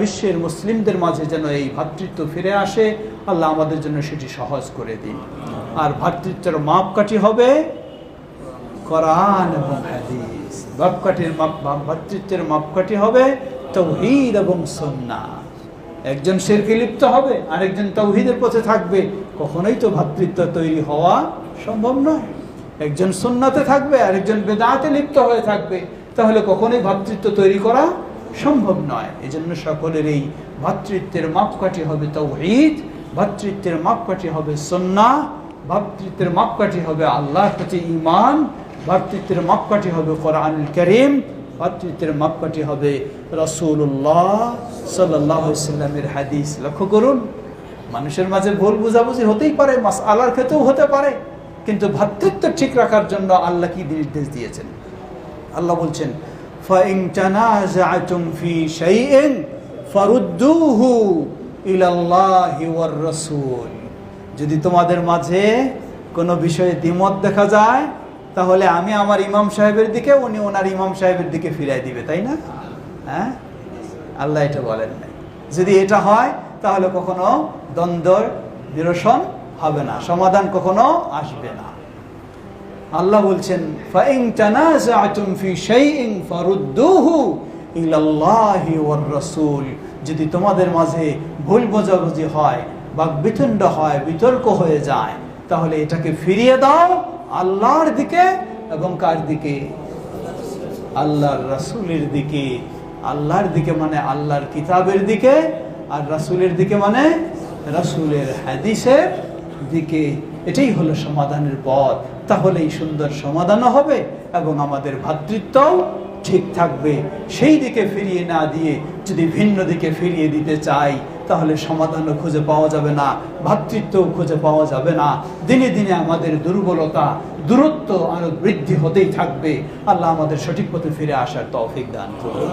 বিশ্বের মুসলিমদের মাঝে যেন এই ভ্রাতৃত্ব ফিরে আসে, আল্লাহ আমাদের জন্য সেটি সহজ করে দিন। আর ভ্রাতৃত্বের মাপকাঠি হবে কোরআন এবং হাদিস। মাপকাঠির মাপ, মাপ- ভ্রাতৃত্বের মাপকাঠি হবে তৌহিদ এবং সন্না একজন শেরকে লিপ্ত হবে, আরেকজন তৌহিদের পথে থাকবে। কখনোই তো ভ্রাতৃত্ব তৈরি হওয়া সম্ভব নয়। একজন সুন্নাতে থাকবে, আরেকজন বেদাতে লিপ্ত হয়ে থাকবে। তাহলে কখনোই ভ্রাতৃত্ব তৈরি করা সম্ভব নয়। এজন্য সকলের এই ভ্রাতৃত্বের মাপকাঠি হবে তৌহিদ ভ্রাতৃত্বের মাপকাঠি হবে সন্না ভ্রাতৃত্বের মাপকাঠি হবে আল্লাহর প্রতি ইমান ভ্রাতৃত্বের মাপকাঠি হবে কোরআনুল করিম ভ্রাতৃত্বের মাপকাঠি হবে রসুল্লাহ সাল্লাহ সাল্লামের হাদিস। লক্ষ্য করুন, মানুষের মাঝে ভুল বুঝাবুঝি হতেই পারে মাস আল্লাহর ক্ষেত্রেও হতে পারে, কিন্তু ভ্রাতৃত্ব ঠিক রাখার জন্য আল্লাহ কি নির্দেশ দিয়েছেন? আল্লাহ বলছেন فَإِن تَنَازَعْتُمْ فِي شَيْءٍ فَرُدُّوهُ إِلَى اللَّهِ وَالرَّسُولِ যদি তোমাদের মাঝে কোনো বিষয়ে দ্বিমত দেখা যায় তাহলে আমি আমার ইমাম সাহেবের দিকে উনি ওনার ইমাম সাহেবের দিকে ফিরাই দিবে তাই না হ্যাঁ আল্লাহ এটা বলেন নাই যদি এটা হয় তাহলে কখনো দ্বন্দ্ব নিরসন হবে না সমাধান কখনো আসবে না আল্লাহ বলছেন, ফাইন তানাজাতুম ফি ফারুদ্দুহু ইলাল্লাহি ওয়ার রাসূল যদি তোমাদের মাঝে ভুল বোঝাবুঝি হয় বা বিতণ্ড হয়, বিতর্ক হয়ে যায়, তাহলে এটাকে ফিরিয়ে দাও আল্লাহর দিকে এবং কার দিকে? আল্লাহর রাসূলের দিকে। আল্লাহর দিকে মানে আল্লাহর কিতাবের দিকে, আর রাসূলের দিকে মানে রাসূলের হাদিসের দিকে। এটাই হলো সমাধানের পথ। তাহলেই সুন্দর সমাধানও হবে এবং আমাদের ভ্রাতৃত্বও ঠিক থাকবে। সেই দিকে ফিরিয়ে না দিয়ে যদি ভিন্ন দিকে ফিরিয়ে দিতে চাই, তাহলে সমাধানও খুঁজে পাওয়া যাবে না ভ্রাতৃত্বও খুঁজে পাওয়া যাবে না। দিনে দিনে আমাদের দুর্বলতা, দূরত্ব আরও বৃদ্ধি হতেই থাকবে। আল্লাহ আমাদের সঠিক পথে ফিরে আসার তৌফিক দান করুন।